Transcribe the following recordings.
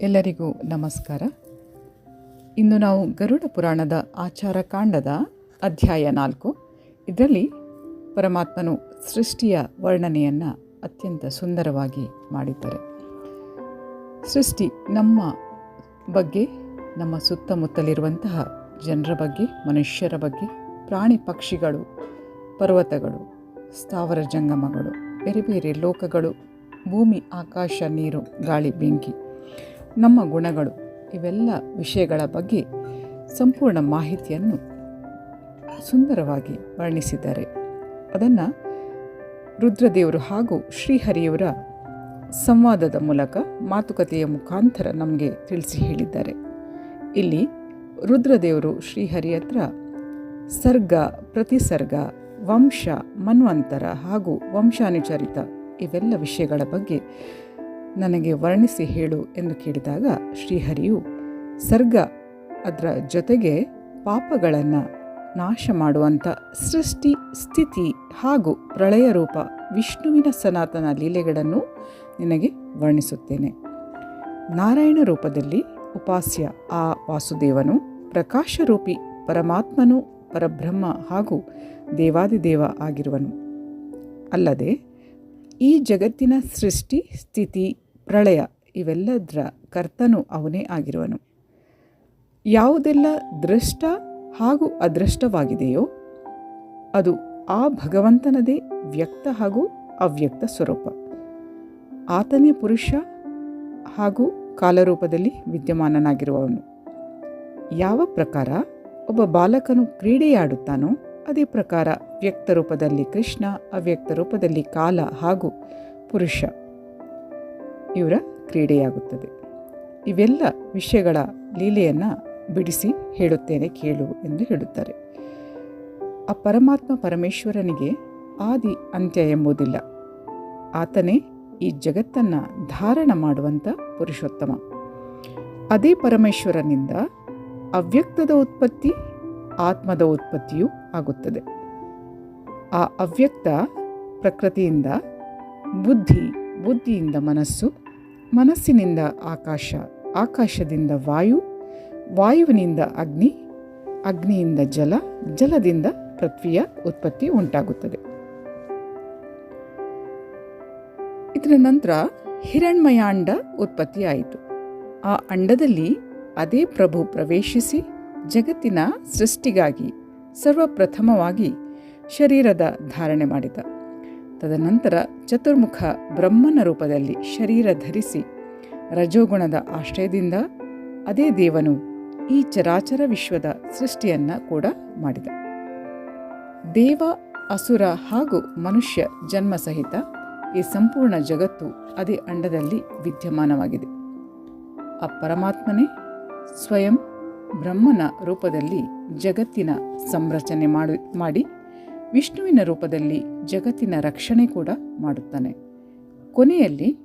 ಎಲ್ಲರಿಗೂ ನಮಸ್ಕಾರ. ಇಂದು ನಾವು ಗರುಡ ಪುರಾಣದ ಆಚಾರ ಕಾಂಡದ ಅಧ್ಯಾಯ ನಾಲ್ಕು. ಇದರಲ್ಲಿ ಪರಮಾತ್ಮನು ಸೃಷ್ಟಿಯ ವರ್ಣನೆಯನ್ನು ಅತ್ಯಂತ ಸುಂದರವಾಗಿ ಮಾಡಿದ್ದಾರೆ. ಸೃಷ್ಟಿ ನಮ್ಮ ಬಗ್ಗೆ, ನಮ್ಮ ಸುತ್ತಮುತ್ತಲಿರುವಂತಹ ಜನರ ಬಗ್ಗೆ, ಮನುಷ್ಯರ ಬಗ್ಗೆ, ಪ್ರಾಣಿ ಪಕ್ಷಿಗಳು, ಪರ್ವತಗಳು, ಸ್ಥಾವರ ಜಂಗಮಗಳು, ಬೇರೆ ಬೇರೆ ಲೋಕಗಳು, ಭೂಮಿ, ಆಕಾಶ, ನೀರು, ಗಾಳಿ, ಬೆಂಕಿ ನಮ್ಮ ಗುಣಗಳು ಇವೆಲ್ಲ ವಿಷಯಗಳ ಬಗ್ಗೆ ಸಂಪೂರ್ಣ ಮಾಹಿತಿಯನ್ನು ಸುಂದರವಾಗಿ ವರ್ಣಿಸಿದ್ದಾರೆ. ಅದನ್ನು ರುದ್ರದೇವರು ಹಾಗೂ ಶ್ರೀಹರಿಯವರ ಸಂವಾದದ ಮೂಲಕ ಮಾತುಕತೆಯ ಮುಖಾಂತರ ನಮಗೆ ತಿಳಿಸಿ ಹೇಳಿದ್ದಾರೆ. ಇಲ್ಲಿ ರುದ್ರದೇವರು ಶ್ರೀಹರಿ ಹತ್ರ ಸರ್ಗ, ಪ್ರತಿಸರ್ಗ, ವಂಶ, ಮನ್ವಂತರ ಹಾಗೂ ವಂಶಾನುಚರಿತ ಇವೆಲ್ಲ ವಿಷಯಗಳ ಬಗ್ಗೆ ನನಗೆ ವರ್ಣಿಸಿ ಹೇಳು ಎಂದು ಕೇಳಿದಾಗ ಶ್ರೀಹರಿಯು, ಸರ್ಗ, ಅದರ ಜೊತೆಗೆ ಪಾಪಗಳನ್ನು ನಾಶ ಮಾಡುವಂಥ ಸೃಷ್ಟಿ, ಸ್ಥಿತಿ ಹಾಗೂ ಪ್ರಳಯ ರೂಪ ವಿಷ್ಣುವಿನ ಸನಾತನ ಲೀಲೆಗಳನ್ನು ನಿನಗೆ ವರ್ಣಿಸುತ್ತೇನೆ. ನಾರಾಯಣ ರೂಪದಲ್ಲಿ ಉಪಾಸ್ಯ ಆ ವಾಸುದೇವನು ಪ್ರಕಾಶರೂಪಿ ಪರಮಾತ್ಮನು ಪರಬ್ರಹ್ಮ ಹಾಗೂ ದೇವಾದಿದೇವ ಆಗಿರುವನು. ಅಲ್ಲದೆ ಈ ಜಗತ್ತಿನ ಸೃಷ್ಟಿ, ಸ್ಥಿತಿ, ಪ್ರಳಯ ಇವೆಲ್ಲದರ ಕರ್ತನು ಅವನೇ ಆಗಿರುವನು. ಯಾವುದೆಲ್ಲ ದೃಷ್ಟ ಹಾಗೂ ಅದೃಷ್ಟವಾಗಿದೆಯೋ ಅದು ಆ ಭಗವಂತನದೇ ವ್ಯಕ್ತ ಹಾಗೂ ಅವ್ಯಕ್ತ ಸ್ವರೂಪ. ಆತನೇ ಪುರುಷ ಹಾಗೂ ಕಾಲರೂಪದಲ್ಲಿ ವಿದ್ಯಮಾನನಾಗಿರುವವನು. ಯಾವ ಪ್ರಕಾರ ಒಬ್ಬ ಬಾಲಕನು ಕ್ರೀಡೆಯಾಡುತ್ತಾನೋ ಅದೇ ಪ್ರಕಾರ ವ್ಯಕ್ತ ರೂಪದಲ್ಲಿ ಕೃಷ್ಣ, ಅವ್ಯಕ್ತ ರೂಪದಲ್ಲಿ ಕಾಲ ಹಾಗೂ ಪುರುಷ ಇವರ ಕ್ರೀಡೆಯಾಗುತ್ತದೆ. ಇವೆಲ್ಲ ವಿಷಯಗಳ ಲೀಲೆಯನ್ನು ಬಿಡಿಸಿ ಹೇಳುತ್ತೇನೆ ಕೇಳು ಎಂದು ಹೇಳುತ್ತಾರೆ. ಆ ಪರಮಾತ್ಮ ಪರಮೇಶ್ವರನಿಗೆ ಆದಿ ಅಂತ್ಯ ಎಂಬುದಿಲ್ಲ. ಆತನೇ ಈ ಜಗತ್ತನ್ನು ಧಾರಣ ಮಾಡುವಂಥ ಪುರುಷೋತ್ತಮ. ಅದೇ ಪರಮೇಶ್ವರನಿಂದ ಅವ್ಯಕ್ತದ ಉತ್ಪತ್ತಿ ಆತ್ಮದ ಉತ್ಪತ್ತಿಯು ಆಗುತ್ತದೆ. ಆ ಅವ್ಯಕ್ತ ಪ್ರಕೃತಿಯಿಂದ ಬುದ್ಧಿ, ಬುದ್ಧಿಯಿಂದ ಮನಸ್ಸು, ಮನಸ್ಸಿನಿಂದ ಆಕಾಶ, ಆಕಾಶದಿಂದ ವಾಯು, ವಾಯುವಿನಿಂದ ಅಗ್ನಿ, ಅಗ್ನಿಯಿಂದ ಜಲ, ಜಲದಿಂದ ಪೃಥ್ವಿಯ ಉತ್ಪತ್ತಿ ಉಂಟಾಗುತ್ತದೆ. ಇದರ ನಂತರ ಹಿರಣ್ಮಯಾಂಡ ಉತ್ಪತ್ತಿಯಾಯಿತು. ಆ ಅಂಡದಲ್ಲಿ ಅದೇ ಪ್ರಭು ಪ್ರವೇಶಿಸಿ ಜಗತ್ತಿನ ಸೃಷ್ಟಿಗಾಗಿ ಸರ್ವಪ್ರಥಮವಾಗಿ ಶರೀರದ ಧಾರಣೆ ಮಾಡಿದ. ತದನಂತರ ಚತುರ್ಮುಖ ಬ್ರಹ್ಮನ ರೂಪದಲ್ಲಿ ಶರೀರ ಧರಿಸಿ ರಜೋಗುಣದ ಆಶ್ರಯದಿಂದ ಅದೇ ದೇವನು ಈ ಚರಾಚರ ವಿಶ್ವದ ಸೃಷ್ಟಿಯನ್ನು ಕೂಡ ಮಾಡಿದ. ದೇವ, ಅಸುರ ಹಾಗೂ ಮನುಷ್ಯ ಜನ್ಮ ಸಹಿತ ಈ ಸಂಪೂರ್ಣ ಜಗತ್ತು ಅದೇ ಅಂಡದಲ್ಲಿ ವಿದ್ಯಮಾನವಾಗಿದೆ. ಆ ಪರಮಾತ್ಮನೇ ಸ್ವಯಂ ಬ್ರಹ್ಮನ ರೂಪದಲ್ಲಿ ಜಗತ್ತಿನ ಸಂರಚನೆ ಮಾಡಿ ಮಾಡಿ ವಿಷ್ಣುವಿನ ರೂಪದಲ್ಲಿ ಜಗತ್ತಿನ ರಕ್ಷಣೆ ಕೂಡ ಮಾಡುತ್ತಾನೆ. ಕೊನೆಯಲ್ಲಿ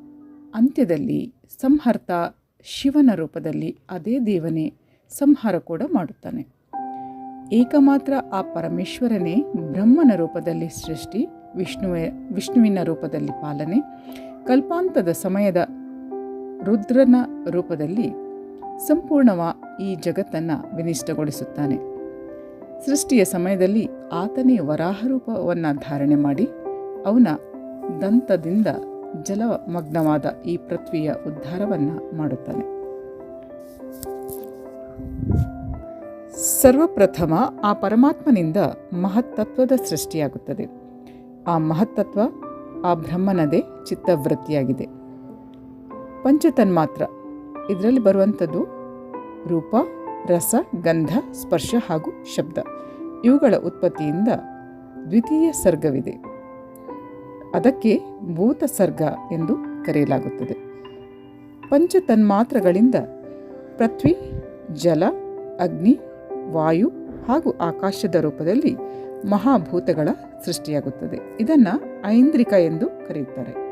ಅಂತ್ಯದಲ್ಲಿ ಸಂಹರ್ತ ಶಿವನ ರೂಪದಲ್ಲಿ ಅದೇ ದೇವನೇ ಸಂಹಾರ ಕೂಡ ಮಾಡುತ್ತಾನೆ. ಏಕಮಾತ್ರ ಆ ಪರಮೇಶ್ವರನೇ ಬ್ರಹ್ಮನ ರೂಪದಲ್ಲಿ ಸೃಷ್ಟಿ, ವಿಷ್ಣುವೆ, ವಿಷ್ಣುವಿನ ರೂಪದಲ್ಲಿ ಪಾಲನೆ, ಕಲ್ಪಾಂತದ ಸಮಯದ ರುದ್ರನ ರೂಪದಲ್ಲಿ ಸಂಪೂರ್ಣವ ಈ ಜಗತ್ತನ್ನು ವಿನಿಷ್ಠಗೊಳಿಸುತ್ತಾನೆ ಸೃಷ್ಟಿಯ ಸಮಯದಲ್ಲಿ ಆತನೇ ವರಾಹ ರೂಪವನ್ನು ಧಾರಣೆ ಮಾಡಿ, ಅವನ ದಂತದಿಂದ ಜಲಮಗ್ನವಾದ ಈ ಪೃಥ್ವಿಯ ಉದ್ಧಾರವನ್ನು ಮಾಡುತ್ತಾನೆ. ಸರ್ವಪ್ರಥಮ ಆ ಪರಮಾತ್ಮನಿಂದ ಮಹತ್ತತ್ವದ ಸೃಷ್ಟಿಯಾಗುತ್ತದೆ. ಆ ಮಹತ್ತತ್ವ, ಆ ಬ್ರಹ್ಮನದೇ ಚಿತ್ತವೃತ್ತಿಯಾಗಿದೆ. ಪಂಚತನ್ಮಾತ್ರ, ಇದರಲ್ಲಿ ಬರುವಂಥದ್ದು ರೂಪ, ರಸ, ಗಂಧ, ಸ್ಪರ್ಶ ಹಾಗೂ ಶಬ್ದ. ಇವುಗಳ ಉತ್ಪತ್ತಿಯಿಂದ ದ್ವಿತೀಯ ಸರ್ಗವಿದೆ. ಅದಕ್ಕೆ ಭೂತ ಸರ್ಗ ಎಂದು ಕರೆಯಲಾಗುತ್ತದೆ. ಪಂಚ ತನ್ಮಾತ್ರಗಳಿಂದ ಪೃಥ್ವಿ, ಜಲ, ಅಗ್ನಿ, ವಾಯು ಹಾಗೂ ಆಕಾಶದ ರೂಪದಲ್ಲಿ ಮಹಾಭೂತಗಳ ಸೃಷ್ಟಿಯಾಗುತ್ತದೆ. ಇದನ್ನು ಐಂದ್ರಿಕ ಎಂದು ಕರೆಯುತ್ತಾರೆ.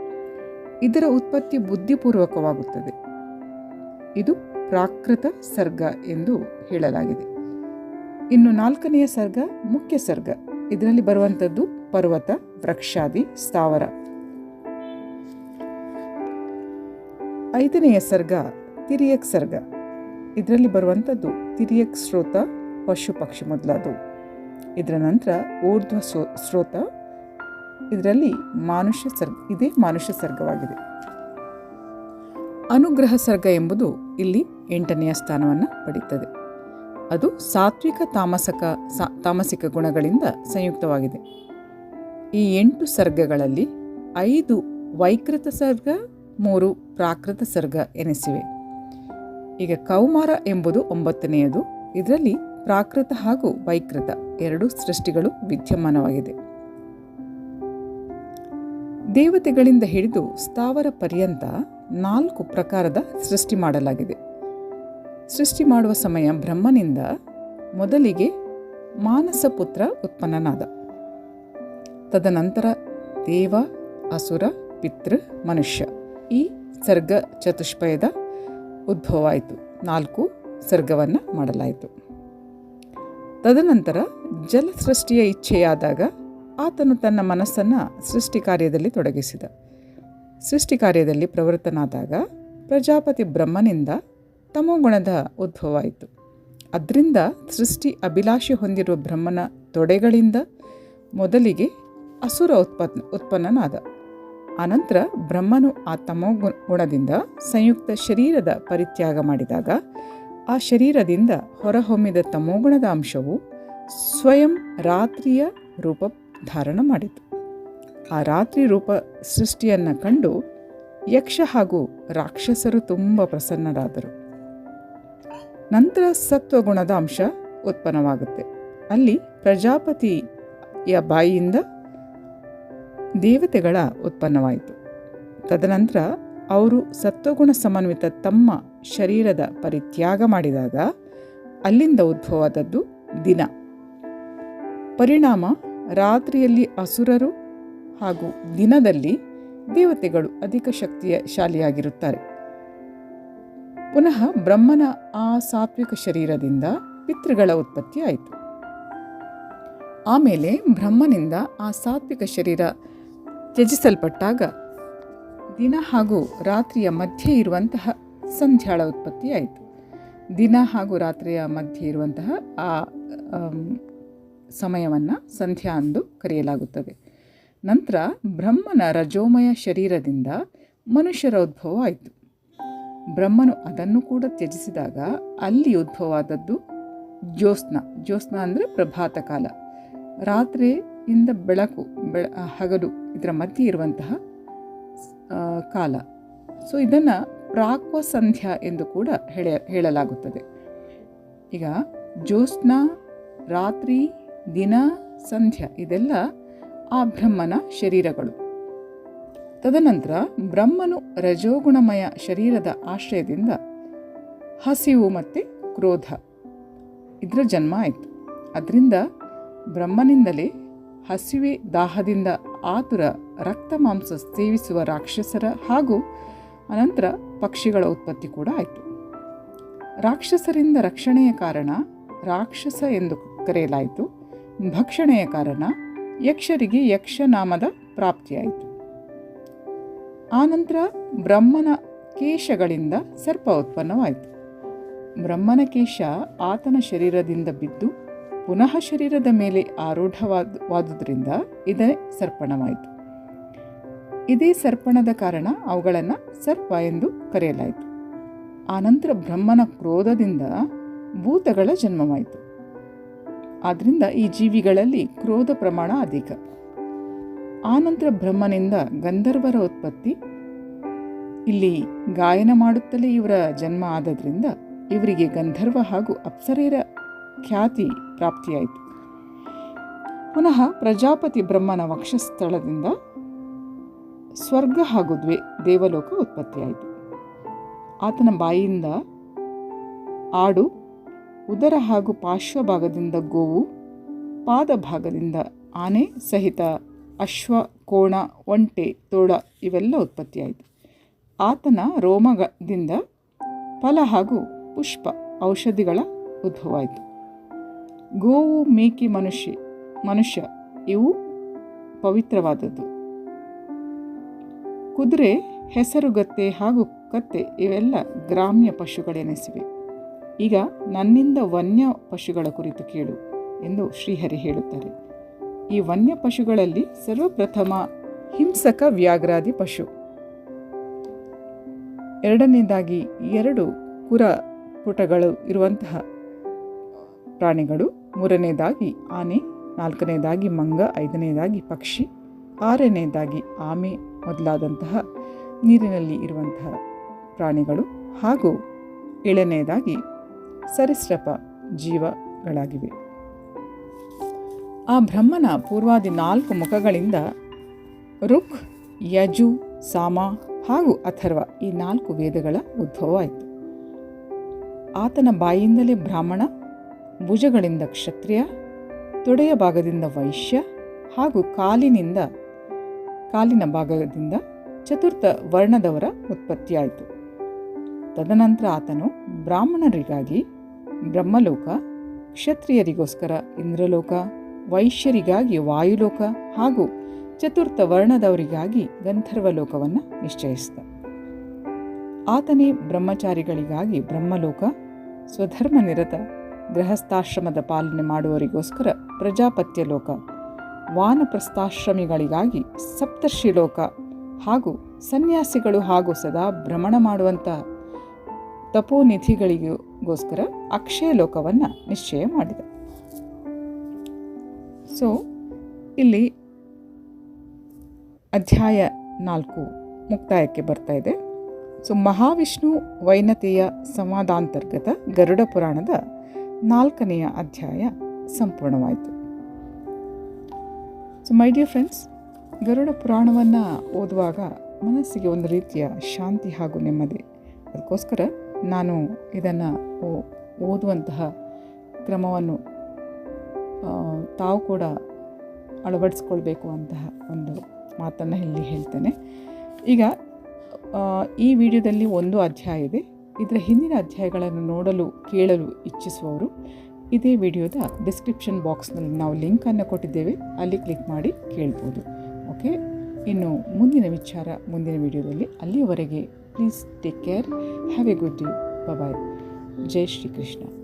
ಇದರ ಉತ್ಪತ್ತಿ ಬುದ್ಧಿಪೂರ್ವಕವಾಗುತ್ತದೆ. ಇದು ಪ್ರಾಕೃತ ಸರ್ಗ ಎಂದು ಹೇಳಲಾಗಿದೆ. ಇನ್ನು ನಾಲ್ಕನೆಯ ಸರ್ಗ ಮುಖ್ಯ ಸರ್ಗ. ಇದರಲ್ಲಿ ಬರುವಂಥದ್ದು ಪರ್ವತ, ವೃಕ್ಷಾದಿ, ಸ್ಥಾವರ. ಐದನೆಯ ಸರ್ಗ ತಿರಿಯಕ್ ಸರ್ಗ. ಇದರಲ್ಲಿ ಬರುವಂಥದ್ದು ತಿರಿಯಕ್ ಸ್ರೋತ ಪಶು ಪಕ್ಷಿ ಮೊದಲಾದವು. ಇದರ ನಂತರ ಊರ್ಧ್ವ ಸ್ರೋ ಸ್ರೋತ ಇದರಲ್ಲಿ ಮಾನುಷ್ಯ ಸರ್ಗ, ಇದೇ ಮಾನುಷ್ಯ ಸರ್ಗವಾಗಿದೆ. ಅನುಗ್ರಹ ಸರ್ಗ ಎಂಬುದು ಇಲ್ಲಿ ಎಂಟನೆಯ ಸ್ಥಾನವನ್ನು ಪಡೆಯುತ್ತದೆ ಅದು ಸಾತ್ವಿಕ ತಾಮಸಕ ತಾಮಸಿಕ ಗುಣಗಳಿಂದ ಸಂಯುಕ್ತವಾಗಿದೆ. ಈ ಎಂಟು ಸರ್ಗಗಳಲ್ಲಿ ಐದು ವೈಕೃತ ಸರ್ಗ, ಮೂರು ಪ್ರಾಕೃತ ಸರ್ಗ ಎನಿಸಿವೆ. ಈಗ ಕೌಮಾರ ಎಂಬುದು ಒಂಬತ್ತನೆಯದು. ಇದರಲ್ಲಿ ಪ್ರಾಕೃತ ಹಾಗೂ ವೈಕೃತ ಎರಡು ಸೃಷ್ಟಿಗಳು ವಿದ್ಯಮಾನವಾಗಿದೆ. ದೇವತೆಗಳಿಂದ ಹಿಡಿದು ಸ್ಥಾವರ ಪರ್ಯಂತ ನಾಲ್ಕು ಪ್ರಕಾರದ ಸೃಷ್ಟಿ ಮಾಡಲಾಗಿದೆ. ಸೃಷ್ಟಿ ಮಾಡುವ ಸಮಯ ಬ್ರಹ್ಮನಿಂದ ಮೊದಲಿಗೆ ಮಾನಸ ಪುತ್ರ ಉತ್ಪನ್ನನಾದ. ತದನಂತರ ದೇವ, ಅಸುರ, ಪಿತೃ, ಮನುಷ್ಯ. ಈ ಸರ್ಗ ಚತುಷ್ಪಯದ ಉದ್ಭವವಾಯಿತು. ನಾಲ್ಕು ಸರ್ಗವನ್ನು ಮಾಡಲಾಯಿತು. ತದನಂತರ ಜಲ ಸೃಷ್ಟಿಯ ಇಚ್ಛೆಯಾದಾಗ ಆತನು ತನ್ನ ಮನಸ್ಸನ್ನು ಸೃಷ್ಟಿ ಕಾರ್ಯದಲ್ಲಿ ತೊಡಗಿಸಿದ. ಸೃಷ್ಟಿ ಕಾರ್ಯದಲ್ಲಿ ಪ್ರವೃತ್ತನಾದಾಗ ಪ್ರಜಾಪತಿ ಬ್ರಹ್ಮನಿಂದ ತಮೋಗುಣದ ಉದ್ಭವವಾಯಿತು ಅದರಿಂದ ಸೃಷ್ಟಿ ಅಭಿಲಾಷೆ ಹೊಂದಿರುವ ಬ್ರಹ್ಮನ ತೊಡೆಗಳಿಂದ ಮೊದಲಿಗೆ ಅಸುರ ಉತ್ಪನ್ನ ಉತ್ಪನ್ನನಾದ. ಅನಂತರ ಬ್ರಹ್ಮನು ಆ ತಮೋಗು ಗುಣದಿಂದ ಸಂಯುಕ್ತ ಶರೀರದ ಪರಿತ್ಯಾಗ ಮಾಡಿದಾಗ ಆ ಶರೀರದಿಂದ ಹೊರಹೊಮ್ಮಿದ ತಮೋಗುಣದ ಅಂಶವು ಸ್ವಯಂ ರಾತ್ರಿಯ ರೂಪ ಧಾರಣ ಮಾಡಿತು. ಆ ರಾತ್ರಿ ರೂಪ ಸೃಷ್ಟಿಯನ್ನು ಕಂಡು ಯಕ್ಷ ಹಾಗೂ ರಾಕ್ಷಸರು ತುಂಬ ಪ್ರಸನ್ನರಾದರು. ನಂತರ ಸತ್ವಗುಣದ ಅಂಶ ಉತ್ಪನ್ನವಾಗುತ್ತೆ. ಅಲ್ಲಿ ಪ್ರಜಾಪತಿಯ ಬಾಯಿಯಿಂದ ದೇವತೆಗಳ ಉತ್ಪನ್ನವಾಯಿತು. ತದನಂತರ ಅವರು ಸತ್ವಗುಣ ಸಮನ್ವಿತ ತಮ್ಮ ಶರೀರದ ಪರಿತ್ಯಾಗ ಮಾಡಿದಾಗ ಅಲ್ಲಿಂದ ಉದ್ಭವವಾದದ್ದು ದಿನ. ಪರಿಣಾಮ ರಾತ್ರಿಯಲ್ಲಿ ಅಸುರರು ಹಾಗೂ ದಿನದಲ್ಲಿ ದೇವತೆಗಳು ಅಧಿಕ ಶಕ್ತಿಯ ಶಾಲಿಯಾಗಿರುತ್ತಾರೆ. ಪುನಃ ಬ್ರಹ್ಮನ ಆ ಸಾತ್ವಿಕ ಶರೀರದಿಂದ ಪಿತೃಗಳ ಉತ್ಪತ್ತಿ ಆಯಿತು. ಆಮೇಲೆ ಬ್ರಹ್ಮನಿಂದ ಆ ಸಾತ್ವಿಕ ಶರೀರ ತ್ಯಜಿಸಲ್ಪಟ್ಟಾಗ ದಿನ ಹಾಗೂ ರಾತ್ರಿಯ ಮಧ್ಯೆ ಇರುವಂತಹ ಸಂಧ್ಯಾಳ ಉತ್ಪತ್ತಿ ಆಯಿತು. ದಿನ ಹಾಗೂ ರಾತ್ರಿಯ ಮಧ್ಯೆ ಇರುವಂತಹ ಆ ಸಮಯವನ್ನು ಸಂಧ್ಯಾ ಎಂದು ಕರೆಯಲಾಗುತ್ತದೆ. ನಂತರ ಬ್ರಹ್ಮನ ರಜೋಮಯ ಶರೀರದಿಂದ ಮನುಷ್ಯರ ಉದ್ಭವ ಆಯಿತು ಬ್ರಹ್ಮನು ಅದನ್ನು ಕೂಡ ತ್ಯಜಿಸಿದಾಗ ಅಲ್ಲಿ ಉದ್ಭವ ಆದದ್ದು ಜ್ಯೋತ್ಸ್ನ. ಜ್ಯೋತ್ಸ್ನ ಅಂದರೆ ಪ್ರಭಾತ ಕಾಲ. ರಾತ್ರಿಯಿಂದ ಬೆಳಕು ಬೆಳ ಹಗಲು ಇದರ ಮಧ್ಯೆ ಇರುವಂತಹ ಕಾಲ. ಸೊ ಇದನ್ನು ಪ್ರಾಕ್ವ ಸಂಧ್ಯಾ ಎಂದು ಕೂಡ ಹೇಳ, ಹೇಳಲಾಗುತ್ತದೆ. ಈಗ ಜ್ಯೋತ್ಸ್ನ ರಾತ್ರಿ, ದಿನ, ಸಂಧ್ಯಾ ಇದೆಲ್ಲ ಆ ಬ್ರಹ್ಮನ ಶರೀರಗಳು. ತದನಂತರ ಬ್ರಹ್ಮನು ರಜೋಗುಣಮಯ ಶರೀರದ ಆಶ್ರಯದಿಂದ ಹಸಿವು ಮತ್ತು ಕ್ರೋಧ. ಇದರ ಜನ್ಮ ಆಯಿತು. ಅದರಿಂದ ಬ್ರಹ್ಮನಿಂದಲೇ ಹಸಿವೆ ದಾಹದಿಂದ ಆತುರ ರಕ್ತ ಮಾಂಸ ಸೇವಿಸುವ ರಾಕ್ಷಸರ ಹಾಗೂ ಅನಂತರ ಪಕ್ಷಿಗಳ ಉತ್ಪತ್ತಿ ಕೂಡ ಆಯಿತು. ರಾಕ್ಷಸರಿಂದ ರಕ್ಷಣೆಯ ಕಾರಣ ರಾಕ್ಷಸ ಎಂದು ಕರೆಯಲಾಯಿತು. ಭಕ್ಷಣೆಯ ಕಾರಣ ಯಕ್ಷರಿಗೆ ಯಕ್ಷನಾಮದ ಪ್ರಾಪ್ತಿಯಾಯಿತು. ಆನಂತರ ಬ್ರಹ್ಮನ ಕೇಶಗಳಿಂದ ಸರ್ಪ ಉತ್ಪನ್ನವಾಯಿತು. ಬ್ರಹ್ಮನ ಕೇಶ ಆತನ ಶರೀರದಿಂದ ಬಿದ್ದು ಪುನಃ ಶರೀರದ ಮೇಲೆ ಆರೂಢವಾದುದರಿಂದ ಇದೇ ಸರ್ಪಣವಾಯಿತು. ಇದೇ ಸರ್ಪಣದ ಕಾರಣ ಅವುಗಳನ್ನು ಸರ್ಪ ಎಂದು ಕರೆಯಲಾಯಿತು. ಆನಂತರ ಬ್ರಹ್ಮನ ಕ್ರೋಧದಿಂದ ಭೂತಗಳ ಜನ್ಮವಾಯಿತು. ಆದ್ದರಿಂದ ಈ ಜೀವಿಗಳಲ್ಲಿ ಕ್ರೋಧ ಪ್ರಮಾಣ ಅಧಿಕ. ಆನಂತರ ಬ್ರಹ್ಮನಿಂದ ಗಂಧರ್ವರ ಉತ್ಪತ್ತಿ. ಇಲ್ಲಿ ಗಾಯನ ಮಾಡುತ್ತಲೇ ಇವರ ಜನ್ಮ ಆದದ್ರಿಂದ ಇವರಿಗೆ ಗಂಧರ್ವ ಹಾಗೂ ಅಪ್ಸರೆಯರ ಖ್ಯಾತಿ ಪ್ರಾಪ್ತಿಯಾಯಿತು. ಪುನಃ ಪ್ರಜಾಪತಿ ಬ್ರಹ್ಮನ ವಕ್ಷಸ್ಥಳದಿಂದ ಸ್ವರ್ಗ ಹಾಗೂ ದ್ವೇ, ದೇವಲೋಕ ಉತ್ಪತ್ತಿಯಾಯಿತು. ಆತನ ಬಾಯಿಯಿಂದ ಆಡು ಉದರ ಹಾಗೂ ಪಾರ್ಶ್ವಭಾಗದಿಂದ ಗೋವು, ಪಾದಭಾಗದಿಂದ ಆನೆ ಸಹಿತ ಅಶ್ವ, ಕೋಣ, ಒಂಟೆ, ತೋಳ ಇವೆಲ್ಲ ಉತ್ಪತ್ತಿಯಾಯಿತು. ಆತನ ರೋಮದಿಂದ ಫಲ ಹಾಗೂ ಪುಷ್ಪ ಔಷಧಿಗಳ ಉದ್ಭವವಾಯಿತು. ಗೋವು ಮೇಕೆ ಮನುಷ್ಯ ಮನುಷ್ಯ, ಇವು ಪವಿತ್ರವಾದದ್ದು. ಕುದುರೆ, ಹೆಸರುಗತ್ತೆ ಹಾಗೂ ಕತ್ತೆ ಇವೆಲ್ಲ ಗ್ರಾಮ್ಯ ಪಶುಗಳೆನಿಸಿವೆ. ಈಗ ನನ್ನಿಂದ ವನ್ಯ ಪಶುಗಳ ಕುರಿತು ಕೇಳು ಎಂದು ಶ್ರೀಹರಿ ಹೇಳುತ್ತಾರೆ. ಈ ವನ್ಯ ಪಶುಗಳಲ್ಲಿ ಸರ್ವಪ್ರಥಮ ಹಿಂಸಕ ವ್ಯಾಘ್ರಾದಿ ಪಶು. ಎರಡನೇದಾಗಿ ಎರಡು ಕುರ ಪುಟಗಳು ಇರುವಂತಹ ಪ್ರಾಣಿಗಳು. ಮೂರನೇದಾಗಿ ಆನೆ, ನಾಲ್ಕನೇದಾಗಿ ಮಂಗ, ಐದನೇದಾಗಿ ಪಕ್ಷಿ, ಆರನೇದಾಗಿ ಆಮೆ ಮೊದಲಾದಂತಹ ನೀರಿನಲ್ಲಿ ಇರುವಂತಹ ಪ್ರಾಣಿಗಳು. ಹಾಗೂ ಏಳನೆಯದಾಗಿ ಸರಿಸೃಪ ಜೀವಗಳಾಗಿವೆ. ಆ ಬ್ರಹ್ಮನ ಪೂರ್ವಾದಿ ನಾಲ್ಕು ಮುಖಗಳಿಂದ ರುಕ್ ಯಜು, ಸಾಮ ಹಾಗೂ ಅಥರ್ವ ಈ ನಾಲ್ಕು ವೇದಗಳ ಉದ್ಭವವಾಯಿತು. ಆತನ ಬಾಯಿಯಿಂದಲೇ ಬ್ರಾಹ್ಮಣ, ಭುಜಗಳಿಂದ ಕ್ಷತ್ರಿಯ, ತೊಡೆಯ ಭಾಗದಿಂದ ವೈಶ್ಯ ಹಾಗೂ ಕಾಲಿನಿಂದ, ಕಾಲಿನ ಭಾಗದಿಂದ ಚತುರ್ಥ ವರ್ಣದವರ ಉತ್ಪತ್ತಿಯಾಯಿತು. ತದನಂತರ ಆತನು ಬ್ರಾಹ್ಮಣರಿಗಾಗಿ ಬ್ರಹ್ಮಲೋಕ, ಕ್ಷತ್ರಿಯರಿಗೋಸ್ಕರ ಇಂದ್ರಲೋಕ, ವೈಶ್ಯರಿಗಾಗಿ ವಾಯುಲೋಕ ಹಾಗೂ ಚತುರ್ಥ ವರ್ಣದವರಿಗಾಗಿ ಗಂಧರ್ವಲೋಕವನ್ನು ನಿಶ್ಚಯಿಸಿದ. ಆತನೇ ಬ್ರಹ್ಮಚಾರಿಗಳಿಗಾಗಿ ಬ್ರಹ್ಮಲೋಕ ಸ್ವಧರ್ಮ ನಿರತ ಗೃಹಸ್ಥಾಶ್ರಮದ ಪಾಲನೆ ಮಾಡುವವರಿಗೋಸ್ಕರ ಪ್ರಜಾಪತ್ಯ ಲೋಕ ವಾನಪ್ರಸ್ಥಾಶ್ರಮಿಗಳಿಗಾಗಿ ಸಪ್ತರ್ಷಿ ಲೋಕ ಹಾಗೂ ಸನ್ಯಾಸಿಗಳು ಹಾಗೂ ಸದಾ ಭ್ರಮಣ ಮಾಡುವಂಥ ತಪೋನಿಧಿಗಳಿಗೋಸ್ಕರ ಅಕ್ಷಯ ಲೋಕವನ್ನು ನಿಶ್ಚಯ ಮಾಡಿದ. ಸೊ ಇಲ್ಲಿ ಅಧ್ಯಾಯ ನಾಲ್ಕು ಮುಕ್ತಾಯಕ್ಕೆ ಬರ್ತಾ ಇದೆ. ಸೊ ಮಹಾವಿಷ್ಣು ವೈನತೆಯ ಸಂವಾದಾಂತರ್ಗತ ಗರುಡ ಪುರಾಣದ ನಾಲ್ಕನೆಯ ಅಧ್ಯಾಯ ಸಂಪೂರ್ಣವಾಯಿತು. So my dear friends Garuda ಪುರಾಣವನ್ನು ಓದುವಾಗ ಮನಸ್ಸಿಗೆ ಒಂದು ರೀತಿಯ ಶಾಂತಿ ಹಾಗೂ ನೆಮ್ಮದಿ. ಅದಕ್ಕೋಸ್ಕರ ನಾನು ಇದನ್ನು ಓದುವಂತಹ ಕ್ರಮವನ್ನು ತಾವು ಕೂಡ ಅಳವಡಿಸ್ಕೊಳ್ಬೇಕು ಅಂತಹ ಒಂದು ಮಾತನ್ನು ಇಲ್ಲಿ ಹೇಳ್ತೇನೆ. ಈಗ ಈ ವಿಡಿಯೋದಲ್ಲಿ ಒಂದು ಅಧ್ಯಾಯ ಇದೆ. ಇದರ ಹಿಂದಿನ ಅಧ್ಯಾಯಗಳನ್ನು ನೋಡಲು, ಕೇಳಲು ಇಚ್ಛಿಸುವವರು ಇದೇ ವಿಡಿಯೋದ ಡಿಸ್ಕ್ರಿಪ್ಷನ್ ಬಾಕ್ಸ್ನಲ್ಲಿ ನಾವು ಲಿಂಕನ್ನು ಕೊಟ್ಟಿದ್ದೇವೆ. ಅಲ್ಲಿ ಕ್ಲಿಕ್ ಮಾಡಿ ಕೇಳ್ಬೋದು. ಓಕೆ? ಇನ್ನು ಮುಂದಿನ ವಿಚಾರ, ಮುಂದಿನ ವಿಡಿಯೋದಲ್ಲಿ ಅಲ್ಲಿಯವರೆಗೆ Please take care. Have a good day. Bye bye. Jai Shri Krishna.